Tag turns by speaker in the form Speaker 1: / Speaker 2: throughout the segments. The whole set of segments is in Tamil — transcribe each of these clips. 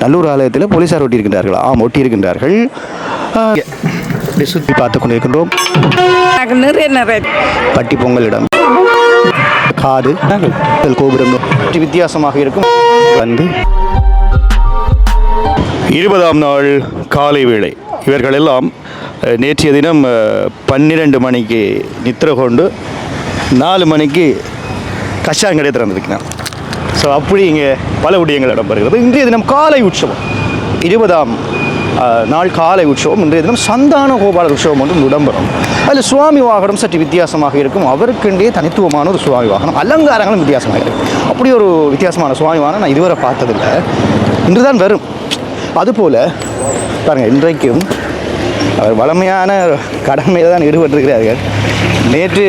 Speaker 1: நல்லூர் ஆலயத்தில் போலீசார் ஒட்டியிருக்கின்றார்கள். ஆம் ஒட்டியிருக்கின்றார்கள். சுற்றி பார்த்து கொண்டிருக்கின்றோம்.
Speaker 2: எனக்கு நிறைய நிறைய
Speaker 1: பட்டி பொங்கலிடம். காது கோபுரம் வித்தியாசமாக இருக்கும். வந்து. இருபதாம் நாள் காலை வேளை. இவர்கள் எல்லாம் நேற்றைய தினம் பன்னிரண்டு மணிக்கு நித்திர கொண்டு நாலு மணிக்கு கஷாங்கடை திறந்திருக்கிறார். ஸோ அப்படி இங்கே பல விடயங்கள் இடம்பெறுகிறது. இன்றைய தினம் காலை உற்சவம். இருபதாம் நாள் காலை உற்சவம். இன்றைய தினம் சந்தான கோபால உற்சவம் ஒன்றும் இடம்பெறும். அதில் சுவாமி வாகனம் சற்று வித்தியாசமாக இருக்கும். அவருக்கென்றே தனித்துவமான ஒரு சுவாமி வாகனம். அலங்காரங்களும் வித்தியாசமாக இருக்கும் அப்படி ஒரு வித்தியாசமான சுவாமி வாகனம் நான் இதுவரை பார்த்ததில்லை. இன்று தான் வரும். அதுபோல் பாருங்கள் இன்றைக்கும் அவர் வளமையான கடமையில் தான் ஈடுபட்டிருக்கிறார்கள். நேற்று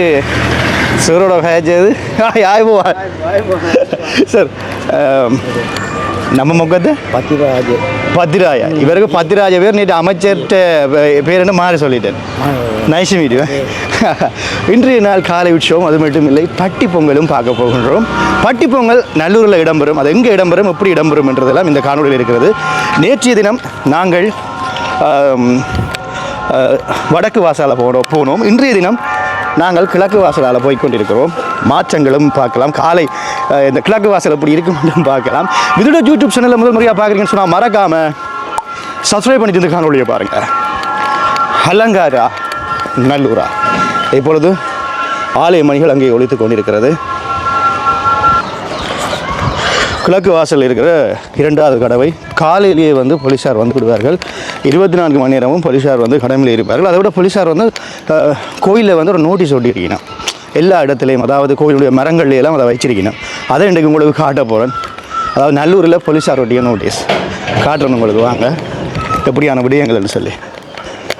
Speaker 1: சிவரோட பேச்சது ஆய்வோவா சார் நம்ம முகத்தை?
Speaker 3: பத்திராஜ்.
Speaker 1: பத்திராயா இவருக்கு பத்திராஜ பேர் நேற்று அமைச்சர்கிட்ட பேர் என்ன மாறி சொல்லிட்டேன். நைஸ் மீடியம் இன்றைய நாள் காலை உற்சவம் அது மட்டும் இல்லை பட்டி பொங்கலும் பார்க்க போகின்றோம். பட்டி பொங்கல் நல்லூரில் இடம்பெறும். அது எங்கே இடம்பெறும் எப்படி இடம்பெறும் என்றதெல்லாம் இந்த காணொலியில் இருக்கிறது. நேற்றைய தினம் நாங்கள் அஹ், வடக்கு வாசலால் போனோம் போனோம். இன்றைய தினம் நாங்கள் கிழக்கு வாசலால் போய் கொண்டிருக்கிறோம். மாற்றங்களும் பார்க்கலாம். காலை இந்த கிழக்கு வாசல் எப்படி இருக்கும் என்றும் பார்க்கலாம். இதோட யூடியூப் சேனலில் முதல் முறையாக பார்க்குறீங்கன்னு சொன்னால் மறக்காமல் சப்ஸ்கிரைப் பண்ணி இந்த காணொலியை பாருங்கள் அலங்காரா நல்லூரா. இப்பொழுது ஆலய மணிகள் அங்கே ஒழித்து கொண்டிருக்கிறது. கிழக்கு வாசல் இருக்கிற இரண்டாவது கடவை காலையிலேயே வந்து போலீஸார் வந்து விடுவார்கள். இருபத்தி நான்கு மணி நேரமும் போலீஸார் வந்து கடமையில் இருப்பார்கள். அதை விட போலீஸார் வந்து கோயிலில் வந்து ஒரு நோட்டீஸ் ஒட்டியிருக்கணும். எல்லா இடத்துலையும் அதாவது கோயிலுடைய மரங்கள்லையெல்லாம் அதை வச்சிருக்கணும். அதை இன்றைக்கு உங்களுக்கு காட்ட போகிறேன் அதாவது நல்லூரில் போலீஸார் ஒட்டிய நோட்டீஸ். காட்டுறேன் உங்களுக்கு வாங்க. எப்படியான விடயங்கள்னு சொல்லி.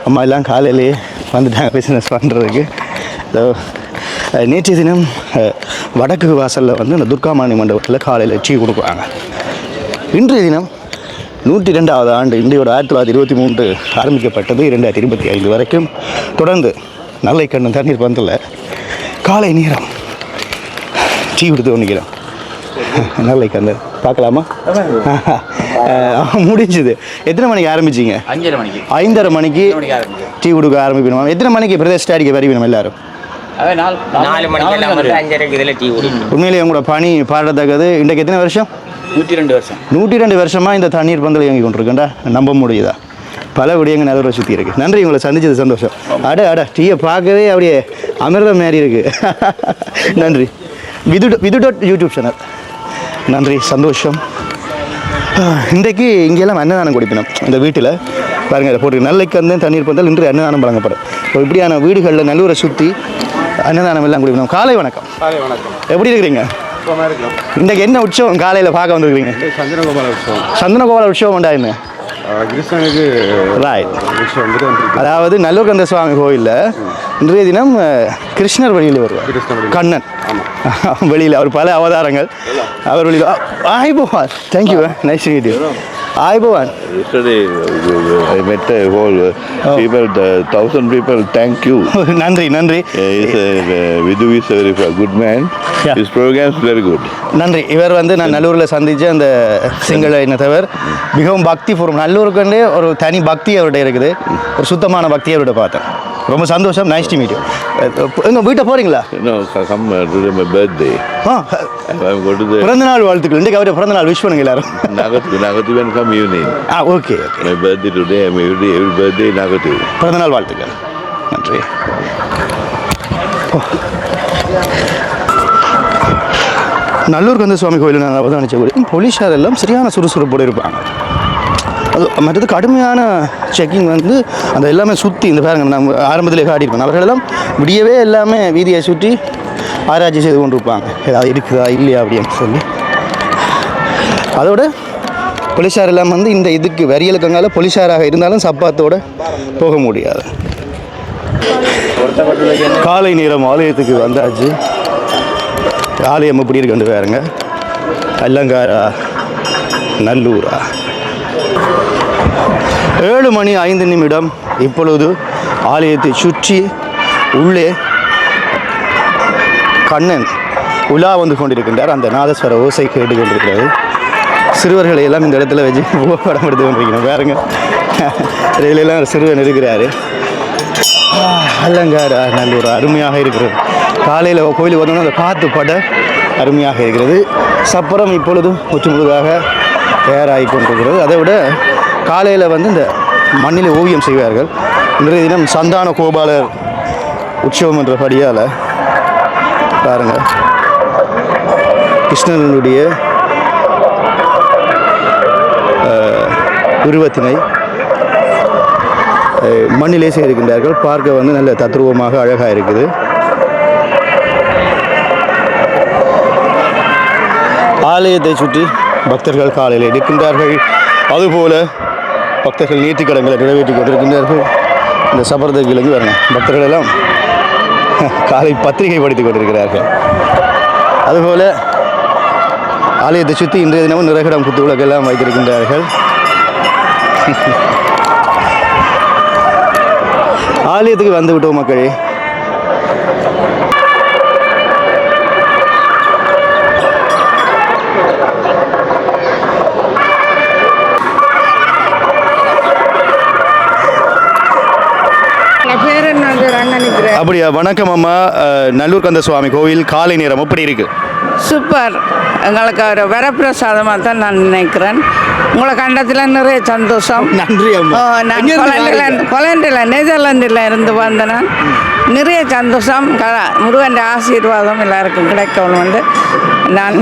Speaker 1: அம்மா எல்லாம் காலையிலேயே வந்துட்டாங்க பிஸ்னஸ் பண்ணுறதுக்கு நேற்றைய தினம் வடக்கு வாசலில் வந்து இந்த துர்காமாணி மண்டபத்தில் காலையில் டீ கொடுக்குறாங்க. இன்றைய தினம் நூற்றி ரெண்டாவது ஆண்டு இந்தியோட ஆயிரத்தி தொள்ளாயிரத்தி இருபத்தி மூன்று ஆரம்பிக்கப்பட்டது இரண்டாயிரத்தி இருபத்தி ஐந்து வரைக்கும். தொடர்ந்து நல்லை கண்ணு தண்ணீர் பந்தில் காலை நேரம் டீ கொடுத்து ஒன்றுக்கிறோம் நல்லை கந்து பார்க்கலாமா? முடிஞ்சுது. எத்தனை மணிக்கு ஆரம்பிச்சீங்க?
Speaker 4: அஞ்சரை மணிக்கு.
Speaker 1: ஐந்தரை மணிக்கு டீ கொடுக்க ஆரம்பிக்கணும்? எத்தனை மணிக்கு பிரதேஷ் ஸ்டாடிக்கு வருவீங்க எல்லாரும்?
Speaker 4: நாலு
Speaker 3: நாலு மணிக்கு எல்லாம் வந்து அஞ்சரைக்கு இதில் டீ குடிக்கும்
Speaker 1: உண்மையிலேயே உங்களோட பணி பாடத்தக்கது இன்றைக்கு எத்தனை வருஷம்?
Speaker 4: நூற்றி ரெண்டு வருஷம்.
Speaker 1: நூற்றி ரெண்டு வருஷமாக இந்த தண்ணீர் பந்தல் இயங்கி கொண்டிருக்கேன்டா நம்ப முடியுதா? பல விடயங்கள் நல்ல சுற்றி இருக்கு. நன்றி உங்களை சந்திச்சது சந்தோஷம். அட அட டீயை பார்க்கவே அப்படியே அமிர்தம் மாரி இருக்கு. நன்றி. Vidhu Vidhu dot YouTube channel நன்றி சந்தோஷம். இன்றைக்கு இங்கெல்லாம் அன்னதானம் கொடுக்கணும். இந்த வீட்டில் பாருங்க இதை போட்டு நல்லைக்கு வந்து தண்ணீர் பந்தல் இன்று அன்னதானம் வழங்கப்படும். ஸோ இப்படியான வீடுகளில் நல்லூரை சுற்றி அன்னதானம் எல்லாம் கொடுக்கணும். காலை வணக்கம்.
Speaker 5: காலை வணக்கம்.
Speaker 1: எப்படி இருக்கிறீங்க? இன்றைக்கு என்ன உற்சவம் காலையில் பார்க்க வந்திருக்கிறீங்க?
Speaker 5: சந்திரகோபால உற்சவம்.
Speaker 1: சந்தனகோபால உற்சவம் உண்டா என்ன?
Speaker 5: ஆஹ் கிருஷ்ணனுக்கு
Speaker 1: ரைட்
Speaker 5: உற்சவம் வந்துட்டு வந்துருக்கு.
Speaker 1: அதாவது நல்லூர் கந்த சுவாமி கோயிலில் இன்றைய தினம் கிருஷ்ணர் வெளியில் வருவார். கண்ணன். வெளியில் அவர் பல அவதாரங்கள். அவர் வெளியில் ஆய்பவான் thank you nice meet
Speaker 6: uh, I met a whole uh, people, the thousand people. Thank you.
Speaker 1: நன்றி நன்றி
Speaker 6: Uh, he's a, uh, Vidhu is a very good man.
Speaker 1: Yeah.
Speaker 6: His programs very good.
Speaker 1: நன்றி இவர் வந்து நான் நல்லூரில் சந்தித்த அந்த சிங்கள இனத்தவர் மிகவும் பக்தி பூர்வம் நல்லூருக்குண்டே ஒரு தனி பக்தி அவர்கிட்ட இருக்குது ஒரு சுத்தமான பக்தி அவர்கிட்ட பார்த்தேன் ரொம்ப சந்தோஷம் நைஸ் டு மீட் எங்கள் வீட்டை போகிறீங்களா
Speaker 6: birthday.
Speaker 1: ஆ பிறந்த நாள் வாழ்த்துக்கள் இன்றைக்கு அவருடைய பிறந்த நாள் விஷ் பண்ணுங்க எல்லாரும்
Speaker 6: Nagatu. Nagatu when come evening.
Speaker 1: Ah okay okay
Speaker 6: birthday today. I'm every day, every birthday Nagatu.
Speaker 1: பிறந்த நாள் வாழ்த்துக்கள் நன்றி. நல்லூர் கந்த சுவாமி கோயில் நான் அவதானிச்ச கோயில் போலீஸார் எல்லாம் சரியான சுறுசுறுப்போடு இருப்பாங்க அது மற்றது கடுமையான செக்கிங் வந்து அந்த எல்லாமே சுற்றி இந்த பாருங்க நம்ம ஆரம்பத்திலே காட்டியிருப்போம் அவர்களெல்லாம் விடியவே எல்லாமே வீதியை சுற்றி ஆராய்ச்சி செய்து கொண்டு இருப்பாங்க ஏதாவது இருக்குதா இல்லையா அப்படின்னு சொல்லி. அதோட போலீஸார் எல்லாம் வந்து இந்த இதுக்கு வரியலுக்கங்கால போலீஸாராக இருந்தாலும் சப்பாத்தோட போக முடியாது. காலை நேரம் ஆலயத்துக்கு வந்தாச்சு. ஆலயம் எப்படி இருக்குன்னு பாருங்க. அலங்காரா நல்லூரா. ஏழு மணி ஐந்து நிமிடம் இப்பொழுது ஆலயத்தை சுற்றி உள்ளே கண்ணன் உலா வந்து கொண்டிருக்கின்றார். அந்த நாதஸ்வர ஓசை கேட்டுக்கொண்டிருக்கிறது சிறுவர்களை எல்லாம் இந்த இடத்துல வச்சு படம் எடுத்து கொண்டிருக்கணும் பாருங்க. இதிலெல்லாம் சிறுவன் இருக்கிறாரு. அல்லங்கார் நல்ல ஒரு அருமையாக இருக்கிறது. காலையில் கோயிலுக்கு வந்தோம்னா அந்த காற்று பட அருமையாக இருக்கிறது. சப்பரம் இப்பொழுதும் முற்று முழுதாக தயாராகி கொண்டிருக்கிறது. அதை விட காலையில் வந்து இந்த மண்ணில் ஓவியம் செய்வார்கள். இன்றைய தினம் சந்தான கோபாலர் உற்சவம் என்ற படியால் பாருங்கள் கிருஷ்ணனுடைய உருவத்தினை மண்ணிலே செய்திருக்கின்றார்கள். பார்க்க வந்து நல்ல தத்ரூபமாக அழகாக இருக்குது. ஆலயத்தை சுற்றி பக்தர்கள் காலையில் எடுக்கின்றார்கள் அதுபோல பக்தர்கள் நீட்டிக்கடங்களை நிறைவேற்றி கொண்டிருக்கின்றார்கள். இந்த சபரதகிலிருந்து வரணும். பக்தர்கள் எல்லாம் காலை பத்திரிகை படித்துக் கொண்டிருக்கிறார்கள். அதுபோல ஆலயத்தை சுற்றி இன்றைய தினமும் நிறகடம் குத்து விளக்கெல்லாம் வைத்திருக்கின்றார்கள். ஆலயத்துக்கு வந்து விட்டோம் மக்களே. அப்படியா? வணக்கம் அம்மா. நல்லூர் கந்த சுவாமி கோவில் காலை நேரம் எப்படி இருக்கு?
Speaker 2: சூப்பர். எங்களுக்கு ஒரு வரப்பிரசாதமாக தான் நான் நினைக்கிறேன். உங்களை கண்டத்தில் நிறைய சந்தோஷம்.
Speaker 1: நன்றி
Speaker 2: நான் கொலண்டில் நெதர்லாண்டில் இருந்து வந்தேன். நான். நிறைய சந்தோஷம். க முருகன் ஆசீர்வாதம் எல்லாருக்கும் கிடைக்கணும் வந்து நான்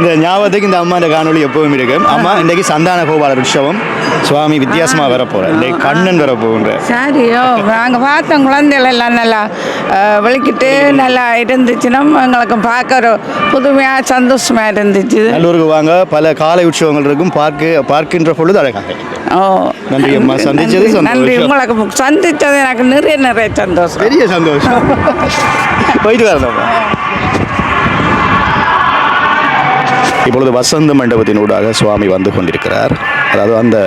Speaker 1: இந்த ஞாபகத்துக்கு இந்த அம்மா இந்த காணொளி எப்பவும் இருக்கும் அம்மா இன்னைக்கு சந்தான கோபாலர் உற்சவம் சுவாமி வித்தியாசமா வர போறேன் இல்லை கண்ணன் வர போகின்ற.
Speaker 2: சரியோ நாங்கள் பார்த்தோம் குழந்தைகள் எல்லாம் நல்லா விளக்கிட்டு நல்லா இருந்துச்சுன்னா எங்களுக்கு பார்க்க ஒரு புதுமையாக சந்தோஷமாக இருந்துச்சு.
Speaker 1: நல்லூருக்கு வாங்க. பல காலை உற்சவங்கள் இருக்கும். பார்க்க பார்க்கின்ற பொழுது அழகாக
Speaker 2: ஓ.
Speaker 1: நன்றி அம்மா, சந்திச்சது
Speaker 2: நன்றி, உங்களுக்கு சந்தித்தது எனக்கு நிறைய நிறைய சந்தோஷம்.
Speaker 1: பெரிய சந்தோஷம். போயிட்டு வரணும் இப்பொழுது வசந்த மண்டபத்தினூடாக சுவாமி வந்து கொண்டிருக்கிறார். அதாவது அந்த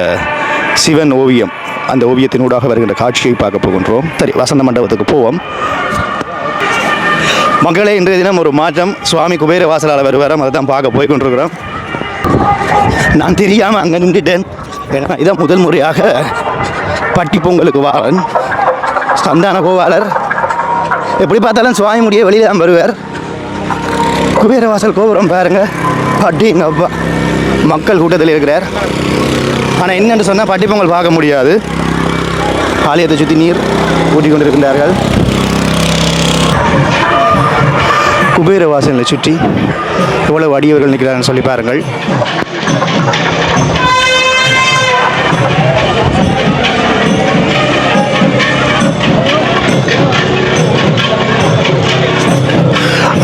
Speaker 1: சிவன் ஓவியம் அந்த ஓவியத்தினூடாக வருகின்ற காட்சியை பார்க்க போகின்றோம். சரி வசந்த மண்டபத்துக்கு போவோம். மக்களே இன்றைய தினம் ஒரு மாற்றம். சுவாமி குபேர வாசலால் வருவாரம் அதை தான் பார்க்க போய் கொண்டிருக்கிறோம். நான் தெரியாமல் அங்கே நின்றுட்டேன். ஏன்னா இதான் முதல் முறையாக பட்டி பொங்கலுக்கு வாரன். சந்தான கோவாளர் எப்படி பார்த்தாலும் சுவாமி முடிய வெளியில் தான் வருவார். குபேரவாசல் கோபுரம் பாருங்க. எங்கள் அப்பா மக்கள் கூட்டத்தில் இருக்கிறார். ஆனால் என்னென்று சொன்னால் பட்டி பொங்கல் பார்க்க முடியாது. ஆலயத்தை சுற்றி நீர் ஊற்றி கொண்டிருக்கின்றார்கள் குபேரவாசலை சுற்றி எவ்வளவு அடியவர்கள் நிற்கிறார்கள் சொல்லி பாருங்கள்.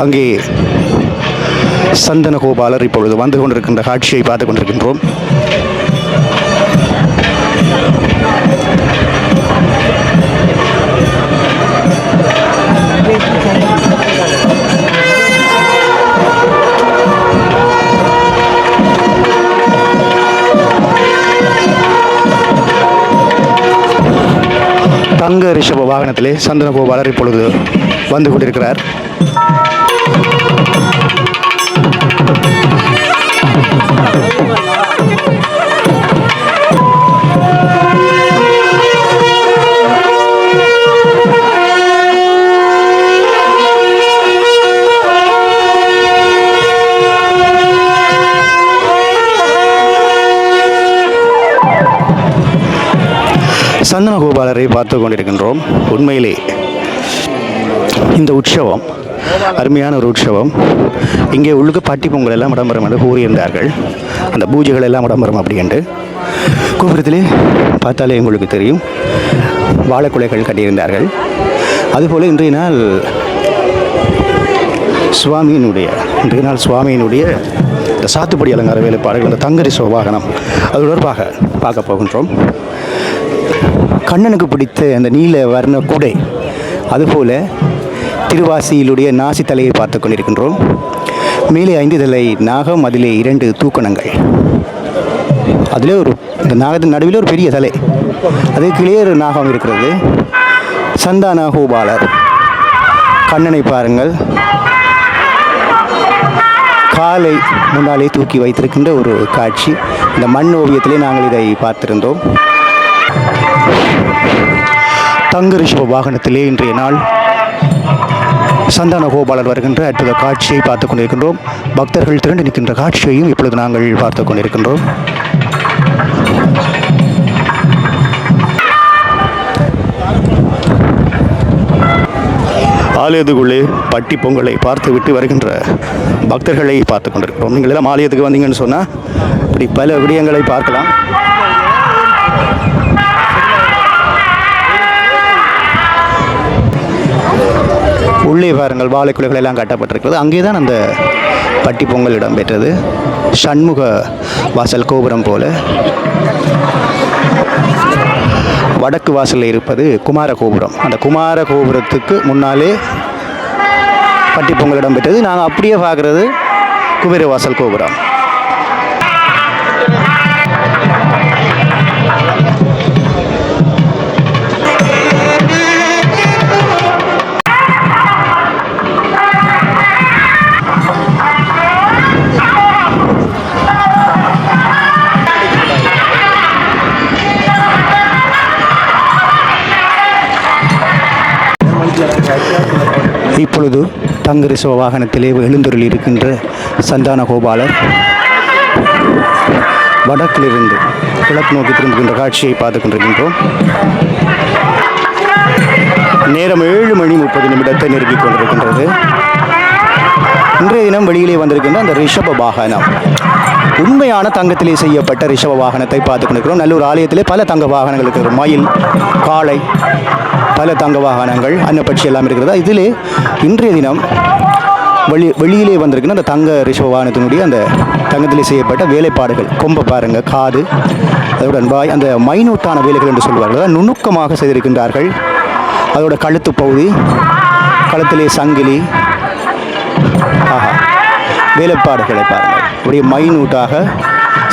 Speaker 1: அங்கே சந்தன கோபாலர் இப்பொழுது வந்து கொண்டிருக்கின்ற காட்சியை பார்த்து கொண்டிருக்கின்றோம். தங்க ரிஷப வாகனத்திலே சந்தன கோபாலர் இப்பொழுது வந்து கொண்டிருக்கிறார். சந்தன கோபாலரை பார்த்து கொண்டிருக்கின்றோம். உண்மையிலே இந்த உற்சவம் அருமையான ஒரு உற்சவம். இங்கே உள்ளுக்கு பாட்டி பொங்கல் எல்லாம் இடம்பெறும் என்று கூறியிருந்தார்கள். அந்த பூஜைகள் எல்லாம் இடம்பெறும் அப்படி என்று. கோபுரத்திலே பார்த்தாலே உங்களுக்கு தெரியும். வாழைக்குலைகள் கட்டியிருந்தார்கள். அதுபோல் இன்றைய நாள் சுவாமியினுடைய இன்றைய நாள் சுவாமியினுடைய இந்த சாத்துப்படி அலங்கார வேலைப்பாடுகள் இந்த தங்கரி வாகனம் அது தொடர்பாக பார்க்க போகின்றோம். கண்ணனுக்கு பிடித்த அந்த நீல வர்ண குடை அதுபோல் திருவாசியிலுடைய நாசி தலையை பார்த்து கொண்டிருக்கின்றோம். மேலே ஐந்து தலை நாகம் அதிலே இரண்டு தூக்கணங்கள். அதிலே ஒரு இந்த நாகத்தின் நடுவில் ஒரு பெரிய தலை. அதே கீழே ஒரு நாகம் இருக்கிறது. சந்தான கோபாலர் கண்ணனை பாருங்கள். காலை முன்னாலே தூக்கி வைத்திருக்கின்ற ஒரு காட்சி. இந்த மண் ஓவியத்திலே நாங்கள் இதை பார்த்திருந்தோம். தங்க ரிஷப வாகனத்திலே இன்றைய நாள் சந்தான கோபாலர் வருகின்ற அற்புத காட்சியை பார்த்து கொண்டிருக்கின்றோம். பக்தர்கள் திரண்டு நிற்கின்ற காட்சியையும் இப்பொழுது நாங்கள் பார்த்து கொண்டிருக்கின்றோம். ஆலயத்துக்குள்ளே பட்டி பொங்கலை பார்த்து விட்டு வருகின்ற பக்தர்களை பார்த்து கொண்டிருக்கிறோம். நீங்கள் எல்லாம் ஆலயத்துக்கு வந்தீங்கன்னு சொன்னால் இப்படி பல விடயங்களை பார்க்கலாம். உள்ளே பாருங்கள் வாழைக்குலைகள் எல்லாம் கட்டப்பட்டிருக்கிறது. அங்கே தான் அந்த பட்டி பொங்கல் இடம்பெற்றது. சண்முக வாசல் கோபுரம் போல. வடக்கு வாசலில் இருப்பது குமார கோபுரம். அந்த குமார கோபுரத்துக்கு முன்னாலே பட்டி பொங்கல் இடம்பெற்றது. நாங்கள் அப்படியே பார்க்குறது குபேர வாசல் கோபுரம். இப்பொழுது தங்கரிசவ வாகனத்திலே எழுந்தருள் இருக்கின்ற சந்தான கோபாலர் வடக்கிலிருந்து கிழக்கு நோக்கி திரும்புகின்ற காட்சியை பார்த்து கொண்டிருக்கின்றோம் நேரம் ஏழு மணி முப்பது நிமிடத்தை நெருங்கிக் கொண்டிருக்கின்றது. இன்றைய தினம் வெளியிலே வந்திருக்கின்ற அந்த ரிஷப வாகனம். உண்மையான தங்கத்திலே செய்யப்பட்ட ரிஷப வாகனத்தை பார்த்து கொண்டிருக்கிறோம் நல்லூர் ஆலயத்திலே பல தங்க வாகனங்கள் இருக்கிறது. மயில் காளை பல தங்க வாகனங்கள் அன்னப்பட்சி எல்லாம் இருக்கிறதா. இதிலே இன்றைய தினம் வெளி வெளியிலே வந்திருக்கிற அந்த தங்க ரிஷப வாகனத்தினுடைய அந்த தங்கத்திலே செய்யப்பட்ட வேலைப்பாடுகள். கொம்பை பாருங்கள் காது அதோட வாய் அந்த மைனூட்டான வேலைகள் என்று சொல்வார்கள். நுணுக்கமாக செய்திருக்கின்றார்கள். அதோட கழுத்து பகுதி கழுத்திலே சங்கிலி. ஆஹா வேலைப்பாடுகளை பாருங்கள். அப்படியே மைனூட்டாக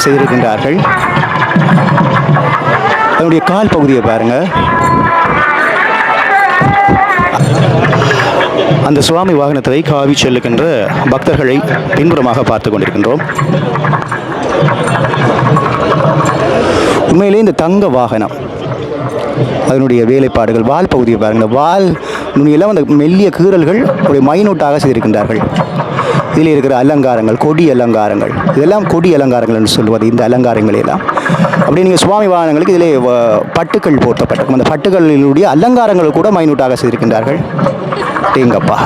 Speaker 1: செய்திருக்கின்றார்கள். அதனுடைய கால் பகுதியை பாருங்கள் அந்த சுவாமி வாகனத்தை காவி செல்லுகின்ற பக்தர்களை பின்புறமாக பார்த்து கொண்டிருக்கின்றோம். உண்மையிலே இந்த தங்க வாகனம் அதனுடைய வேலைப்பாடுகள் வால் பகுதியை பாருங்கள் வால் நுனியெல்லாம் அந்த மெல்லிய கீறல்கள் ஒரு மைனூட்டாக செய்திருக்கின்றார்கள். இதில் இருக்கிற அலங்காரங்கள் கொடி அலங்காரங்கள் இதெல்லாம் கொடி அலங்காரங்கள் என்று சொல்வது இந்த அலங்காரங்களை எல்லாம் அப்படி நீங்கள் சுவாமி வாகனங்களுக்கு இதிலே பட்டுக்கள் போர்த்தப்பட்டிருக்கும். அந்த பட்டுகளினுடைய அலங்காரங்கள் கூட மைனூட்டாக செய்திருக்கின்றார்கள். எங்கப்பா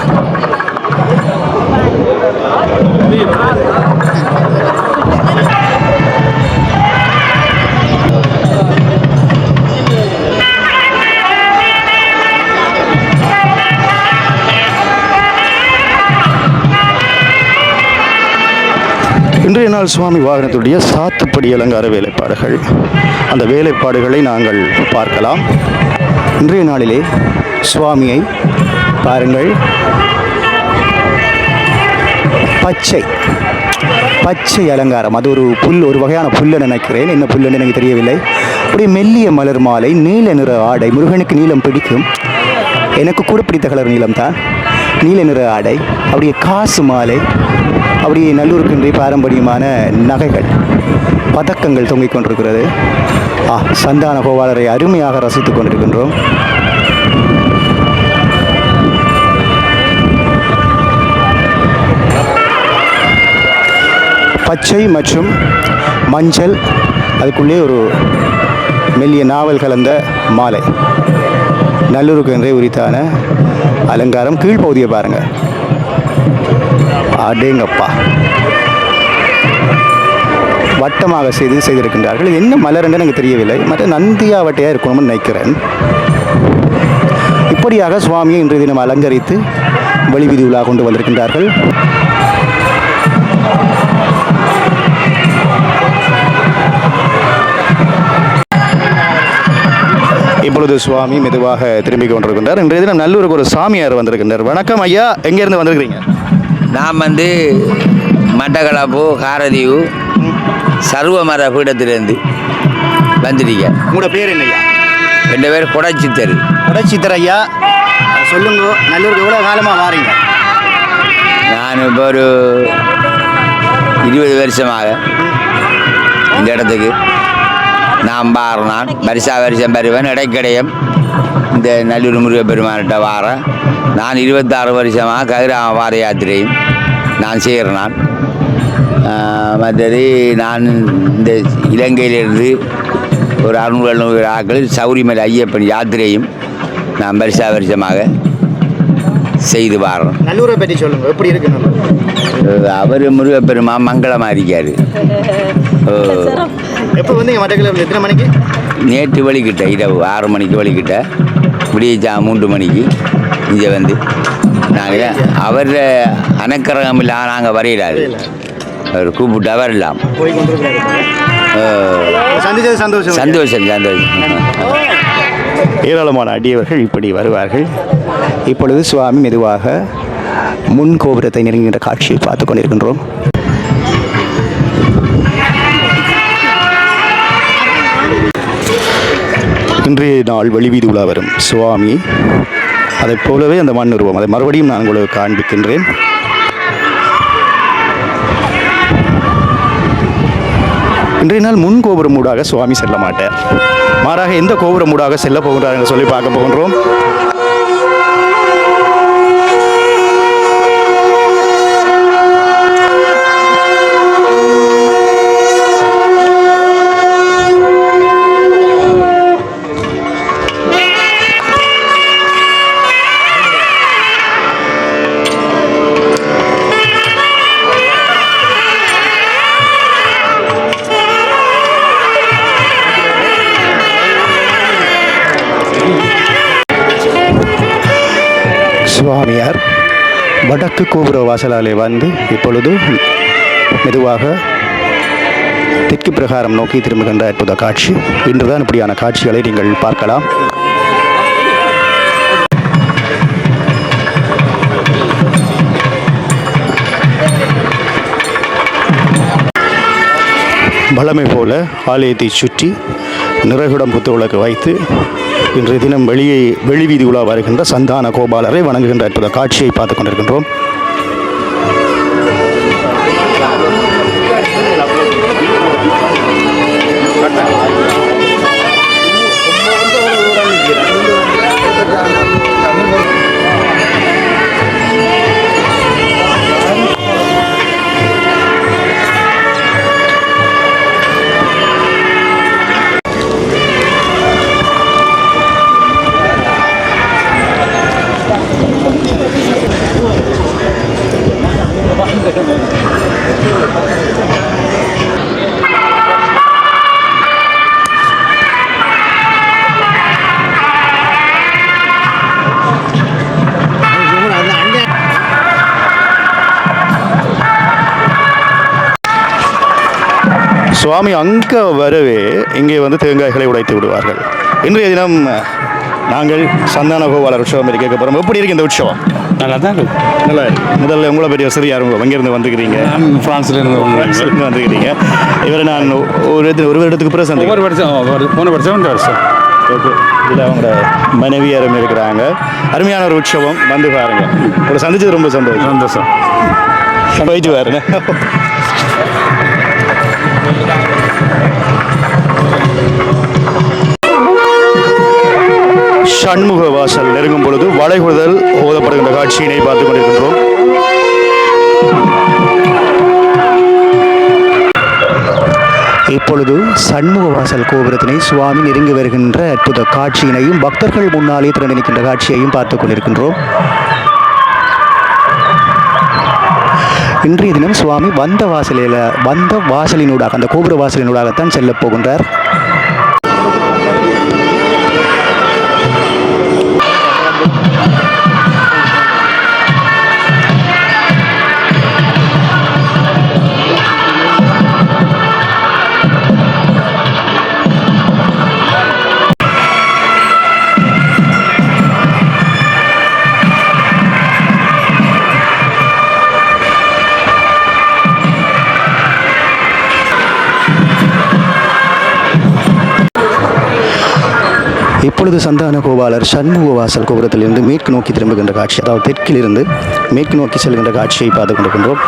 Speaker 1: இன்றைய நாள் சுவாமி வாகனத்துடைய சாத்துப்படி அலங்கார வேலைப்பாடுகள். அந்த வேலைப்பாடுகளை நாங்கள் பார்க்கலாம். இன்றைய நாளிலே சுவாமியை பாருங்கள். பச்சை பச்சை அலங்காரம். அது ஒரு புல் ஒரு வகையான புல்லை நினைக்கிறேன். என்ன புல்லுன்னு எனக்கு தெரியவில்லை. அப்படியே மெல்லிய மலர் மாலை நீல நிற ஆடை. முருகனுக்கு நீளம் பிடிக்கும். எனக்கு கூட பிடித்த கலர் நீளம் தான் நீல நிற ஆடை அப்படியே காசு மாலை அப்படியே நல்லூருக்கின்ற பாரம்பரியமான நகைகள் பதக்கங்கள் தொங்கிக் கொண்டிருக்கிறது. ஆ சந்தான கோபாலரை அருமையாக ரசித்துக் கொண்டிருக்கின்றோம். பச்சை மற்றும் மஞ்சள் அதுக்குள்ளே ஒரு மெல்லிய நாவல் கலந்த மாலை. நல்லூருக்கு என்றே உரித்தான அலங்காரம் கீழ்ப்பகுதியை பாருங்க. அடேங்கப்பா. வட்டமாக செய்து செய்திருக்கின்றார்கள். என்ன மலர் என்று எனக்கு தெரியவில்லை. மற்ற நந்தியாவட்டையாக இருக்கணும்னு நினைக்கிறேன். இப்படியாக சுவாமியை இன்றைய தினம் அலங்கரித்து வெளிவீதி உலா கொண்டு வந்திருக்கின்றார்கள். இப்பொழுது சுவாமி மெதுவாக திரும்பி கொண்டிருக்கின்றார். இன்றைய தினம் நல்லூருக்கு ஒரு சாமியார் வந்திருக்கின்றார். வணக்கம் ஐயா எங்கேருந்து வந்திருக்கிறீங்க?
Speaker 7: நான் வந்து மட்டக்களப்பு காரதீவு சர்வமர பீடத்திலேருந்து வந்திருக்கேன்.
Speaker 1: உங்களோட பேர் என்னய்யா
Speaker 7: ரெண்டு பேர் குடைச்சித்தரு.
Speaker 1: கொடைச்சித்தர் ஐயா சொல்லுங்க நல்லூருக்கு எவ்வளோ காலமாக வாரீங்க?
Speaker 7: நான் இப்போ ஒரு இருபது வருஷமாக இந்த இடத்துக்கு. நான் பாருனான் வருஷா வருஷம் வருவேன் இடைக்கடையும் இந்த நல்லூர் முருக பெருமான்கிட்ட வாரேன். நான் இருபத்தாறு வருஷமாக கதிராம பாத யாத்திரையும் நான் செய்கிறேன் மற்றது நான் இந்த இலங்கையிலிருந்து ஒரு அறுநூறு எழுநூறு ஆக்கள் சௌரிமலை ஐயப்பன் யாத்திரையும் நான் வருஷா வருஷமாக செய்து வாரோம்
Speaker 1: நல்லூரை பற்றி சொல்லுங்க எப்படி இருக்கு
Speaker 7: அவர் முருகப்பெருமான் மங்களமாக இருக்கார்.
Speaker 1: எப்போ வந்து மட்டக்கிழமை எத்தனை மணிக்கு?
Speaker 7: நேற்று வழிகிட்ட இரவு ஆறு மணிக்கு வழிகிட்ட விடிய மூன்று மணிக்கு இங்கே வந்து. நாங்கள் அவர் அனக்கரகம் இல்லை நாங்கள் வரையிடாது அவர் கூப்பிட்டு அவர் இல்லாம்.
Speaker 1: சந்தோஷம்.
Speaker 7: சந்தோஷம் சந்தோஷம்.
Speaker 1: ஏராளமான அடியவர்கள் இப்படி வருவார்கள். இப்பொழுது சுவாமி மெதுவாக முன் கோபுரத்தை நெருங்குகின்ற காட்சியை பார்த்து கொண்டிருக்கின்றோம். இன்றைய நாள் வெளிவீதி உலா வரும். சுவாமி அதைப் போலவே அந்த மண் உருவம். அதை மறுபடியும் நான் உங்களுக்கு காண்பிக்கின்றேன். இன்றைய நாள் முன் கோபுரம் ஊடாக சுவாமி செல்ல மாட்டார். மாறாக எந்த கோபுரம் ஊடாக செல்ல போகின்றார் என்று சொல்லி பார்க்க போகின்றோம். வடக்கு கோபுர வாசலாலே வந்து இப்பொழுது மெதுவாக தெற்கு பிரகாரம் நோக்கி திரும்புகின்ற அற்புத காட்சி. இன்றுதான் இப்படியான காட்சிகளை நீங்கள் பார்க்கலாம். வளமை போல ஆலயத்தை சுற்றி நிறகுடம் புத்து வைத்து இன்றைய தினம் வெளியே வெளிவீதி உலா வருகின்ற சந்தான கோபாலரை வணங்குகின்ற அற்புத காட்சியை பார்த்து கொண்டிருக்கின்றோம். சுவாமி அங்கே வரவே இங்கே வந்து தேங்காய்களை உடைத்து விடுவார்கள். இன்றைய தினம் நாங்கள் சந்தான கோபாலர் உற்சவம் கேட்க போகிறோம் எப்படி இருக்கு இந்த உற்சவம்?
Speaker 5: நல்லா தான் இருக்கு.
Speaker 1: நல்லா முதல்ல உங்களை பற்றி வசதி யாரும் எங்கேருந்து வந்துக்கிறீங்க
Speaker 5: ஃப்ரான்ஸ்ல இருந்து
Speaker 1: வந்துக்கிறீங்க இவரை நான் ஒரு இடத்துல- ஒரு வருடத்துக்கு பிறகு
Speaker 5: ஒவ்வொரு
Speaker 1: சந்திக்கிறேன்
Speaker 5: வருஷம் ஒரு- போன வருஷம் இந்த வருஷம்.
Speaker 1: ஓகே. இதில் அவங்களோட மனைவியாரும் இருக்கிறாங்க. அருமையான ஒரு உற்சவம். வந்து பாருங்க. உங்களை சந்திச்சது ரொம்ப சந்தோஷம்.
Speaker 5: சந்தோஷம்.
Speaker 1: போயிட்டு வரேன் சண்முக வாசல் நெருங்கும் பொழுது வளைகுதல் ஓதப்படுகின்ற காட்சியினை பார்த்து கொண்டிருக்கின்றோம். இப்பொழுது சண்முக வாசல் கோபுரத்தினை சுவாமி நெருங்கி வருகின்ற அற்புத காட்சியினையும் பக்தர்கள் முன்னாலே திறந்து நிற்கின்ற காட்சியையும் பார்த்து கொண்டிருக்கின்றோம். இன்றைய தினம் சுவாமி வந்த வாசலில் வந்த வாசலினூடாக அந்த கோபுர வாசலினூடாகத்தான் செல்லப் போகின்றார். இப்பொழுது சந்தான கோபாலர் சண்முக வாசல் கோபுரத்திலிருந்து மேற்கு நோக்கி திரும்புகின்ற காட்சி அதாவது தெற்கிலிருந்து மேற்கு நோக்கி செல்கின்ற காட்சியை பார்த்து கொண்டிருக்கின்றோம்.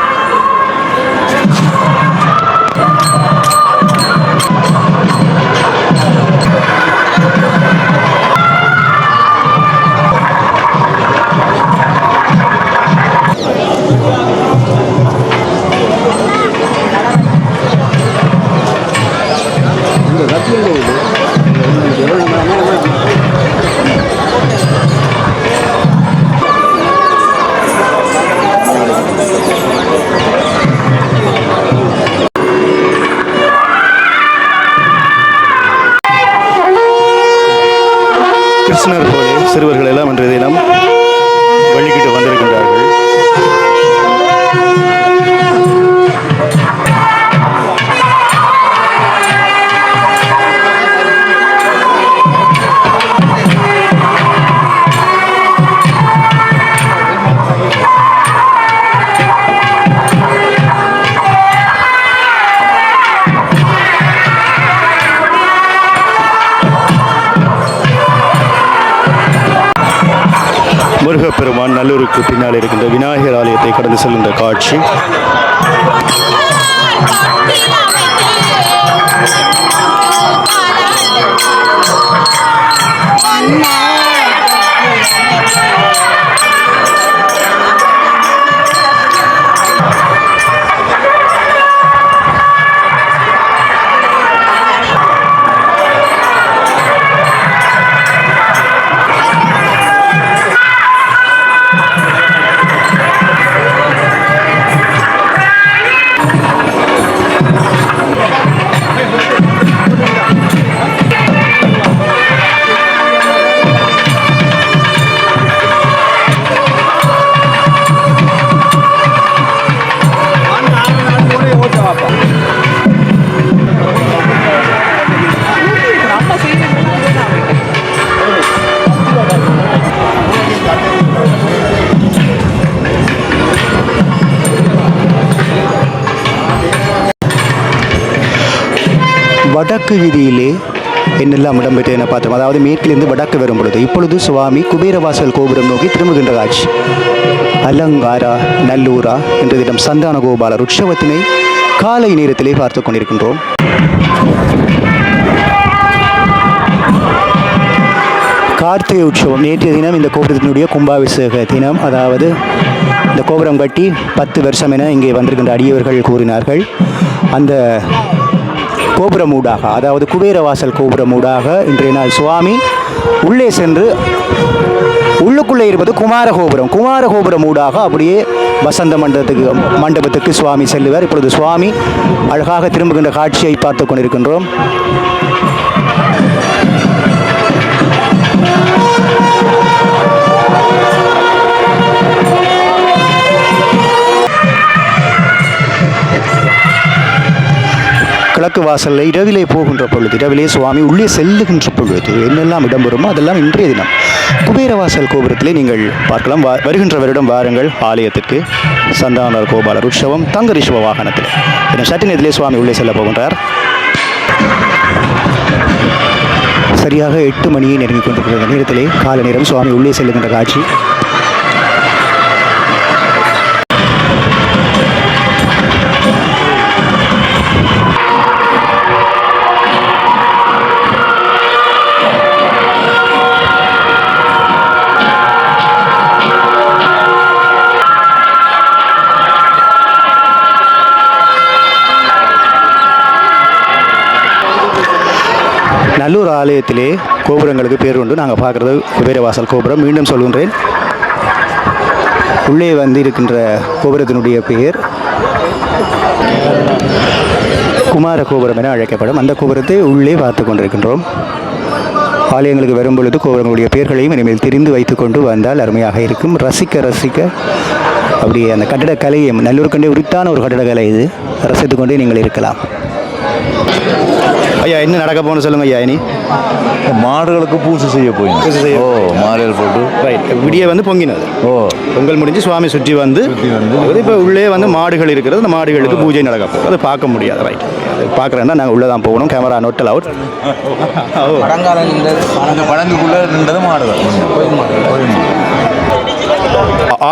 Speaker 1: முருகப்பெருமான் நல்லூருக்கு பின்னால் இருக்கின்ற விநாயகர் ஆலயத்தை கடந்து செல்கின்ற காட்சி. வடக்கு வீதியிலே என்னெல்லாம் இடம்பெற்று என பார்த்தோம். அதாவது மேற்கிலிருந்து வடக்கு வரும் பொழுது இப்பொழுது சுவாமி குபேரவாசல் கோபுரம் நோக்கி திரும்புகின்ற காட்சி அலங்காரா நல்லூரா என்ற தினம் சந்தான கோபாலர் உற்சவத்தினை காலை நேரத்திலே பார்த்து கொண்டிருக்கின்றோம். கார்த்திகை உற்சவம் நேற்றைய தினம் இந்த கோபுரத்தினுடைய கும்பாபிஷேக தினம். அதாவது இந்த கோபுரம் கட்டி பத்து வருஷம் என இங்கே வந்திருக்கின்ற அடியவர்கள் கூறினார்கள். அந்த கோபுரம் ஊடாக அதாவது குபேரவாசல் கோபுரம் ஊடாக இன்றைய நாள் சுவாமி உள்ளே சென்று உள்ளுக்குள்ளே இருப்பது குமாரகோபுரம் குமாரகோபுரம் ஊடாக அப்படியே வசந்த மண்டபத்துக்கு மண்டபத்துக்கு சுவாமி செல்லுவார். இப்பொழுது சுவாமி அழகாக திரும்புகின்ற காட்சியை பார்த்து கொண்டிருக்கின்றோம். கிழக்கு வாசலில் இரவிலே போகின்ற பொழுது இரவிலே சுவாமி உள்ளே செல்லுகின்ற பொழுது என்னெல்லாம் இடம்பெறுமோ அதெல்லாம் இன்றைய தினம். குபேரவாசல் கோபுரத்திலே நீங்கள் பார்க்கலாம். வருகின்ற வருடம் வாருங்கள் ஆலயத்திற்கு சந்தானர் கோபாலர் உற்சவம் தங்க ரிஷப வாகனத்தில். இன்னும் சற்று நேரத்திலே சுவாமி உள்ளே செல்ல போகின்றார். சரியாக எட்டு மணியை நெருங்கிக் கொண்டிருக்கிற நேரத்திலே கால நேரம் சுவாமி உள்ளே செல்லுகின்ற காட்சி. ஆலயத்திலே கோபுரங்களுக்கு பேர் உண்டு. நாங்கள் பார்க்குறது குபேரவாசல் கோபுரம். மீண்டும் சொல்கின்றேன். உள்ளே வந்து இருக்கின்ற கோபுரத்தினுடைய பெயர் குமார கோபுரம் என அழைக்கப்படும். அந்த கோபுரத்தை உள்ளே பார்த்து கொண்டிருக்கின்றோம். ஆலயங்களுக்கு வரும் பொழுது கோபுரங்களுடைய பெயர்களையும் இனிமேல் தெரிந்து வைத்துக்கொண்டு வந்தால் அருமையாக இருக்கும். ரசிக்க ரசிக்க அப்படியே அந்த கட்டடக்கலையும் நல்லூருக்கண்டே உரித்தான ஒரு கட்டடக்கலை இது. ரசித்து கொண்டே நீங்கள் இருக்கலாம். ஐயா என்ன நடக்க போகணும் சொல்லுங்க ஐயா இனி?
Speaker 6: மாடுகளுக்கு பூசை செய்ய போய்
Speaker 1: பூசை செய்ய
Speaker 6: ஓ மாலையில் போட்டு.
Speaker 1: ரைட் விடிய வந்து பொங்கினது.
Speaker 6: ஓ.
Speaker 1: பொங்கல் முடிஞ்சு சுவாமி சுற்றி வந்து இப்போ உள்ளே வந்து மாடுகள் இருக்கிறது. அந்த மாடுகளுக்கு பூஜை நடக்க போகுது. அதை பார்க்க முடியாது. ரைட் அது பார்க்குறேன்னா நாங்கள் உள்ளே தான் போகணும். கேமரா நோட்டல் அவுட்
Speaker 6: அந்த பழங்குக்குள்ளே நின்றது மாடுகள்.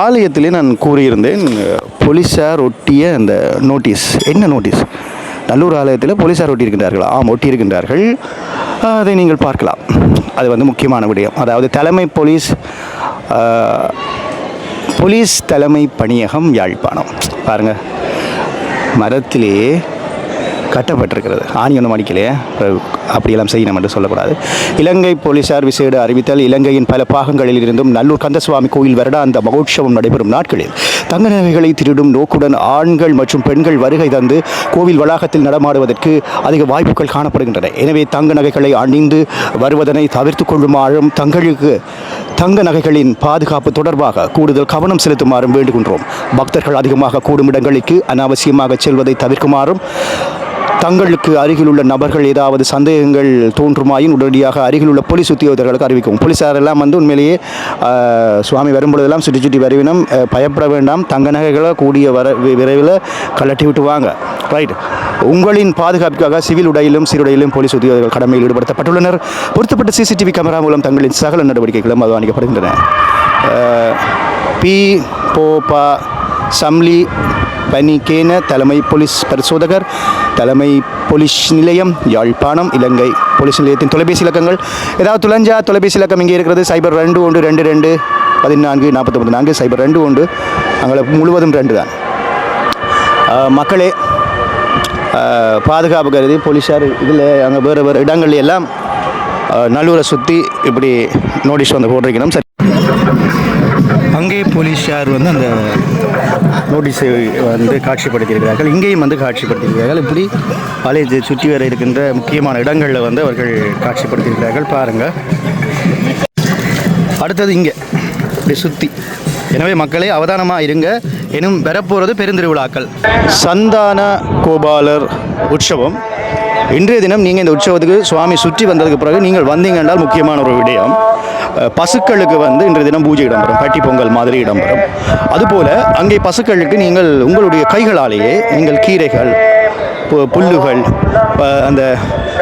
Speaker 1: ஆலயத்திலே நான் கூறியிருந்தேன் போலீஸார் ஒட்டிய அந்த நோட்டீஸ். என்ன நோட்டீஸ்? நல்லூர் ஆலயத்தில் போலீஸார் ஒட்டியிருக்கின்றார்கள். ஆம் ஒட்டியிருக்கின்றார்கள். அதை நீங்கள் பார்க்கலாம். அது வந்து முக்கியமான விடயம். அதாவது தலைமை போலீஸ் போலீஸ் தலைமை பணியகம் யாழ்ப்பாணம். பாருங்கள் மரத்திலே கட்டப்பட்டிருக்கிறது. ஆணி ஒன்றும் அடிக்கலையே. அப்படியெல்லாம் செய்யணும் என்று சொல்லக்கூடாது. இலங்கை போலீசார் விசேட அறிவித்தல் இலங்கையின் பல பாகங்களில் இருந்தும் நல்லூர் கந்தசுவாமி கோயில் வருடாந்த மகோற்சவம் நடைபெறும் நாட்களில் தங்க நகைகளை திருடும் நோக்குடன் ஆண்கள் மற்றும் பெண்கள் வருகை தந்து கோவில் வளாகத்தில் நடமாடுவதற்கு அதிக வாய்ப்புகள் காணப்படுகின்றன. எனவே தங்க நகைகளை அணிந்து வருவதனை தவிர்த்து கொள்ளுமாறும் தங்களுக்கு தங்க நகைகளின் பாதுகாப்பு தொடர்பாக கூடுதல் கவனம் செலுத்துமாறும் வேண்டுகின்றோம். பக்தர்கள் அதிகமாக கூடும் இடங்களுக்கு அனாவசியமாக செல்வதை தவிர்க்குமாறும் தங்களுக்கு அருகிலுள்ள நபர்கள் ஏதாவது சந்தேகங்கள் தோன்றுமாயின் உடனடியாக அருகிலுள்ள போலீஸ் உத்தியோகர்களுக்கு அறிவிக்கும். போலீஸாரெல்லாம் வந்து உண்மையிலேயே சுவாமி வரும்பொழுதெல்லாம் சுற்றி சுற்றி வருவினம் பயப்பட வேண்டாம். தங்க நகைகளை கூடிய வர வி- விரைவில் கலட்டி விட்டு வாங்க ரைட் உங்களின் பாதுகாப்புக்காக சிவில் உடையிலும் சீருடையிலும் போலீஸ் உத்தியோகர்கள் கடமையில் ஈடுபடுத்தப்பட்டுள்ளனர். பொருத்தப்பட்ட சிசிடிவி கேமரா மூலம் தங்களின் சகல நடவடிக்கைகளும் அவதானிக்கப்படுகின்றன பி போபா சம்லி பனிகேன தலைமை போலீஸ் பரிசோதகர் தலைமை போலீஸ் நிலையம் யாழ்ப்பாணம் இலங்கை போலீஸ் நிலையத்தின் தொலைபேசி இலக்கங்கள். ஏதாவது துளஞ்சா தொலைபேசி இலக்கம் இங்கே இருக்கிறது. சைபர் ரெண்டு ஒன்று ரெண்டு ரெண்டு பதினான்கு நாற்பத்தொம்பது நான்கு சைபர் ரெண்டு ஒன்று. அங்கே முழுவதும் ரெண்டு தான். மக்களே பாதுகாப்பு கருதி போலீஸார் இதில் அங்கே வேறு வேறு இடங்கள்ல எல்லாம் நல்லூரை சுற்றி இப்படி நோட்டீஸ் வந்து போட்டிருக்கணும். சரி. அங்கே போலீஸார் வந்து அந்த நோட்டீஸை வந்து காட்சிப்படுத்தியிருக்கிறார்கள். இங்கேயும் வந்து காட்சிப்படுத்தியிருக்கிறார்கள். இப்படி ஆலயத்தை சுற்றி வர இருக்கின்ற முக்கியமான இடங்களில் வந்து அவர்கள் காட்சிப்படுத்தியிருக்கிறார்கள். பாருங்கள் அடுத்தது இங்கே. இப்படி சுற்றி எனவே மக்களே அவதானமாக இருங்க. எனும் வரப்போகிறது பெருந்திருவிழாக்கள். சந்தான கோபாலர் உற்சவம். இன்றைய தினம் நீங்கள் இந்த உற்சவத்துக்கு சுவாமி சுற்றி வந்ததுக்கு பிறகு நீங்கள் வந்தீங்க என்றால் முக்கியமான ஒரு விடயம். பசுக்களுக்கு வந்து இன்றைய தினம் பூஜை இடம்பெறும் பட்டி பொங்கல் மாதிரி இடம்பெறும். அதுபோல் அங்கே பசுக்களுக்கு நீங்கள் உங்களுடைய கைகளாலேயே நீங்கள் கீரைகள் பு- புல்லுகள் அந்த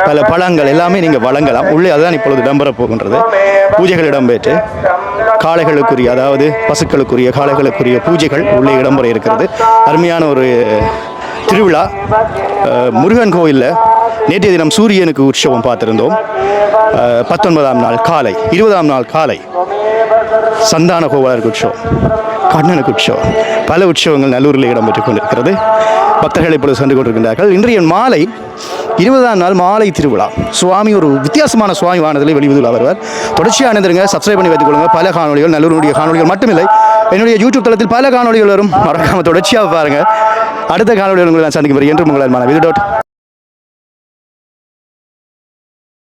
Speaker 1: பல பழங்கள் எல்லாமே நீங்கள் வழங்கலாம். உள்ளே அதுதான் இப்பொழுது இடம்பெற போகின்றது. பூஜைகள் இடம்பெற்று காளைகளுக்குரிய அதாவது பசுக்களுக்குரிய காளைகளுக்குரிய பூஜைகள் உள்ளே இடம்பெற இருக்கிறது. அருமையான ஒரு திருவிழா. முருகன் கோயிலில் நேற்றைய தினம் சூரியனுக்கு உற்சவம் பார்த்திருந்தோம். பத்தொன்பதாம் நாள் காலை இருபதாம் நாள் காலை. சந்தான கோபாலருக்கு உற்சவம் கண்ணனுக்கு உற்சவம். பல உற்சவங்கள் நல்லூரில் இடம்பெற்றுக் கொண்டிருக்கிறது. பக்தர்கள் இப்பொழுது சென்று கொண்டிருக்கின்றார்கள். இன்றைய மாலை இருபதாம் நாள் மாலை திருவிழா. சுவாமி ஒரு வித்தியாசமான சுவாமி வானதில் வெளிவதில் வருவார். தொடர்ச்சியாக அணிந்திருங்க சப்ஸ்கிரைப் பண்ணி வைத்துக் கொள்ளுங்கள் பல காணொலிகள் நல்லூருடைய காணொலிகள் மட்டுமில்லை. என்னுடைய யூடியூப் தளத்தில் பல காணொலிகள் வரும். மறக்காமல் தொடர்ச்சியாக பாருங்க. அடுத்த காணொலிகள் உங்களை நான் சந்திக்கும் என்று உங்கள் விது